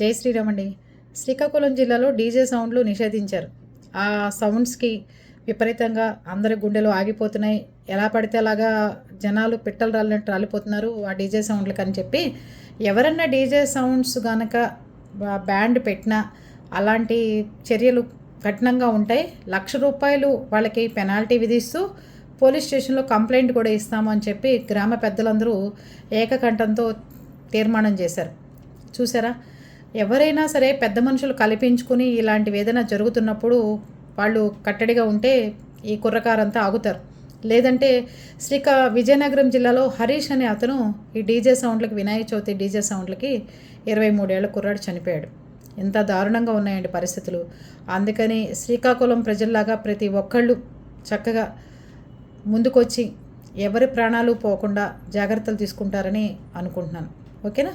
జై శ్రీరామ్ అండి శ్రీకాకుళం జిల్లాలో డీజే సౌండ్లు నిషేధించారు. ఆ సౌండ్స్కి విపరీతంగా అందరి గుండెలు ఆగిపోతున్నాయి. ఎలా పడితే అలాగా జనాలు పిట్టలు రాలినట్టు రాలిపోతున్నారు ఆ డీజే సౌండ్లకు అని చెప్పి. ఎవరన్నా డీజే సౌండ్స్ కనుక బ్యాండ్ పెట్టినా అలాంటి చర్యలు కఠినంగా ఉంటాయి. లక్ష రూపాయలు వాళ్ళకి పెనాల్టీ విధిస్తూ పోలీస్ స్టేషన్లో కంప్లైంట్ కూడా ఇస్తాము అని చెప్పి గ్రామ పెద్దలందరూ ఏకకంఠంతో తీర్మానం చేశారు. చూసారా? ఎవరైనా సరే పెద్ద మనుషులు కల్పించుకుని ఇలాంటివి ఏదైనా జరుగుతున్నప్పుడు వాళ్ళు కట్టడిగా ఉంటే ఈ కుర్రకారంతా ఆగుతారు. లేదంటే శ్రీకా విజయనగరం జిల్లాలో హరీష్ అనే అతను ఈ డీజే సౌండ్లకి వినాయక చవితి డీజే సౌండ్లకి ఇరవై మూడేళ్ళ కుర్రాడు చనిపోయాడు. ఎంత దారుణంగా ఉన్నాయండి పరిస్థితులు. అందుకని శ్రీకాకుళం ప్రజల్లాగా ప్రతి ఒక్కళ్ళు చక్కగా ముందుకొచ్చి ఎవరి ప్రాణాలు పోకుండా జాగ్రత్తలు తీసుకుంటారని అనుకుంటున్నాను. ఓకేనా?